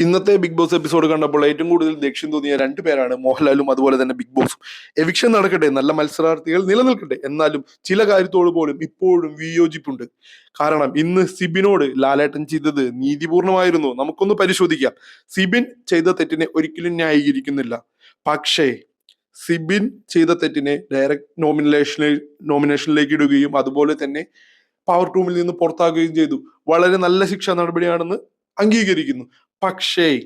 ഇന്നത്തെ big boss episode കണ്ടപ്പോൾ ഏറ്റവും കൂടുതൽ ദേഷ്യം തോന്നിയ രണ്ടു പേരാണ് മോഹൻലാലും അതുപോലെ തന്നെ ബിഗ് ബോസും എവിക്ഷൻ നടക്കട്ടെ നല്ല മത്സരാർത്ഥികൾ നിലനിൽക്കട്ടെ. എന്നാലും ചില കാര്യത്തോട് പോലും ഇപ്പോഴും വിയോജിപ്പുണ്ട്. കാരണം ഇന്ന് സിബിനോട് ലാലേട്ടൻ ചെയ്തത് നീതിപൂർണമായിരുന്നു. നമുക്കൊന്ന് പരിശോധിക്കാം. സിബിൻ ചെയ്ത തെറ്റിനെ ഒരിക്കലും ന്യായീകരിക്കുന്നില്ല. പക്ഷേ സിബിൻ ചെയ്ത തെറ്റിനെ ഡയറക്റ്റ് നോമിനേഷനിൽ നോമിനേഷനിലേക്ക് ഇടുകയും അതുപോലെ തന്നെ പവർ ടൂമിൽ നിന്ന് പുറത്താക്കുകയും ചെയ്തു. വളരെ നല്ല ശിക്ഷാ നടപടിയാണെന്ന് അംഗീകരിക്കുന്നു. പക്ഷേ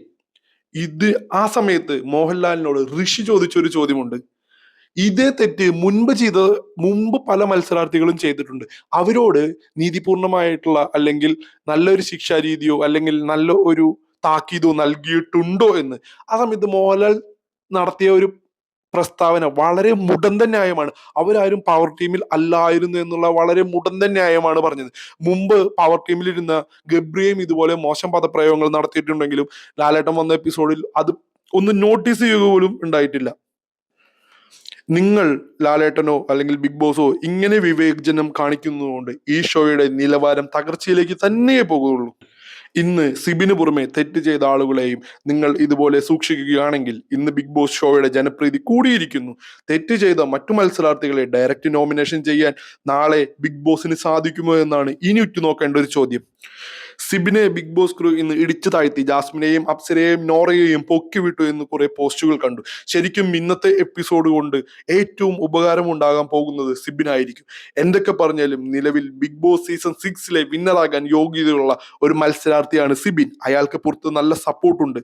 ഇത് ആ സമയത്ത് മോഹൻലാലിനോട് ഋഷി ചോദിച്ച ഒരു ചോദ്യമുണ്ട്. ഇതേ തെറ്റ് മുൻപ് ചെയ്ത മുമ്പ് പല മത്സരാർത്ഥികളും ചെയ്തിട്ടുണ്ട്. അവരോട് നീതിപൂർണമായിട്ടുള്ള അല്ലെങ്കിൽ നല്ലൊരു ശിക്ഷാ രീതിയോ അല്ലെങ്കിൽ നല്ല ഒരു താക്കീതോ നൽകിയിട്ടുണ്ടോ എന്ന്. ആ സമയത്ത് മോഹൻലാൽ നടത്തിയ ഒരു പ്രസ്താവന വളരെ മുടന്ത ന്യായമാണ്. അവരാരും പവർ ടീമിൽ അല്ലായിരുന്നു എന്നുള്ള വളരെ മുടന്ത ന്യായമാണ് പറഞ്ഞത്. മുമ്പ് പവർ ടീമിലിരുന്ന ഗബ്രിയും ഇതുപോലെ മോശം പദപ്രയോഗങ്ങൾ നടത്തിയിട്ടുണ്ടെങ്കിലും ലാലേട്ടൻ വന്ന എപ്പിസോഡിൽ അത് ഒന്ന് നോട്ടീസ് ചെയ്യുക പോലും ഉണ്ടായിട്ടില്ല. നിങ്ങൾ ലാലേട്ടനോ അല്ലെങ്കിൽ ബിഗ് ബോസോ ഇങ്ങനെ വിവേചനം കാണിക്കുന്നതുകൊണ്ട് ഈ ഷോയുടെ നിലവാരം തകർച്ചയിലേക്ക് തന്നെ പോകുകയുള്ളൂ ഇന്ന് സിബിന് പുറമെ തെറ്റ് ചെയ്ത ആളുകളെയും നിങ്ങൾ ഇതുപോലെ സൂക്ഷിക്കുകയാണെങ്കിൽ ഇന്ന് ബിഗ് ബോസ് ഷോയുടെ ജനപ്രീതി കൂടിയിരിക്കുന്നു. തെറ്റ് ചെയ്ത മറ്റു മത്സരാർത്ഥികളെ ഡയറക്റ്റ് നോമിനേഷൻ ചെയ്യാൻ നാളെ ബിഗ് ബോസിന് സാധിക്കുമോ എന്നാണ് ഇനി ഉറ്റുനോക്കേണ്ട ഒരു ചോദ്യം. സിബിനെ ബിഗ് ബോസ് ക്രൂ ഇന്ന് ഇടിച്ചു താഴ്ത്തി. ജാസ്മിനെയും അപ്സരയെയും നോറയെയും പൊക്കി വിട്ടു എന്ന് കുറെ പോസ്റ്റുകൾ കണ്ടു. ശരിക്കും ഇന്നത്തെ എപ്പിസോഡ് കൊണ്ട് ഏറ്റവും ഉപകാരം ഉണ്ടാകാൻ പോകുന്നത് സിബിനായിരിക്കും. എന്തൊക്കെ പറഞ്ഞാലും നിലവിൽ ബിഗ് ബോസ് സീസൺ സിക്സിലെ വിന്നറാകാൻ യോഗ്യതയുള്ള ഒരു മത്സരാർത്ഥിയാണ് സിബിൻ. അയാൾക്ക് പുറത്ത് നല്ല സപ്പോർട്ടുണ്ട്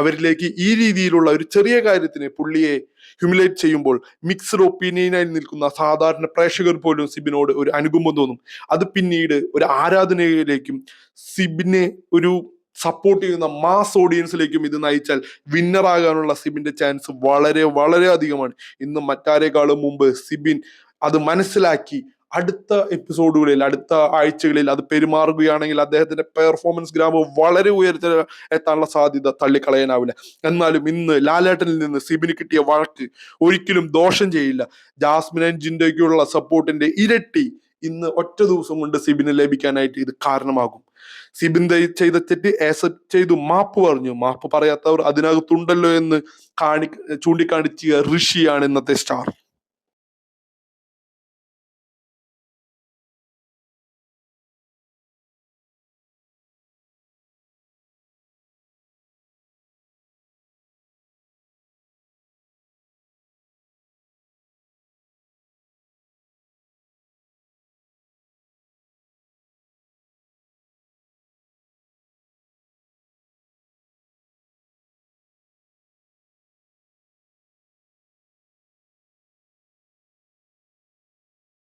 അവരിലേക്ക് ഈ രീതിയിലുള്ള ഒരു ചെറിയ കാര്യത്തിന് പുള്ളിയെ ഹ്യൂമിലേറ്റ് ചെയ്യുമ്പോൾ മിക്സ്ഡ് ഒപ്പീനിയനായി നിൽക്കുന്ന സാധാരണ പ്രേക്ഷകർ പോലും സിബിനോട് ഒരു അനുകമ്പം തോന്നും. അത് പിന്നീട് ഒരു ആരാധനയിലേക്കും സിബിനെ ഒരു സപ്പോർട്ട് ചെയ്യുന്ന മാസ് ഓഡിയൻസിലേക്കും ഇത് നയിച്ചാൽ വിന്നർ ആകാനുള്ള സിബിന്റെ ചാൻസ് വളരെ വളരെ അധികമാണ്. ഇന്ന് മറ്റാരേക്കാളും മുമ്പ് സിബിൻ അത് മനസ്സിലാക്കി അടുത്ത എപ്പിസോഡുകളിൽ അടുത്ത ആഴ്ചകളിൽ അത് പെരുമാറുകയാണെങ്കിൽ അദ്ദേഹത്തിന്റെ പെർഫോമൻസ് ഗ്രാമ് വളരെ ഉയർത്തി എത്താനുള്ള സാധ്യത തള്ളിക്കളയാനാവില്ല. എന്നാലും ഇന്ന് ലാലേട്ടനിൽ നിന്ന് സിബിന് കിട്ടിയ വഴക്ക് ഒരിക്കലും ദോഷം ചെയ്യില്ല. ജാസ്മിൻ ആൻഡ് സപ്പോർട്ടിന്റെ ഇരട്ടി ഇന്ന് ഒറ്റ ദിവസം കൊണ്ട് സിബിന് ലഭിക്കാനായിട്ട് ഇത് കാരണമാകും. സിബിൻ ചെയ്ത തെറ്റ് ആക്സെപ്റ്റ് ചെയ്തു മാപ്പ് പറഞ്ഞു. മാപ്പ് പറയാത്തവർ അതിനകത്തുണ്ടല്ലോ എന്ന് കാണി ചൂണ്ടിക്കാണിച്ച ഋഷിയാണ് ഇന്നത്തെ സ്റ്റാർ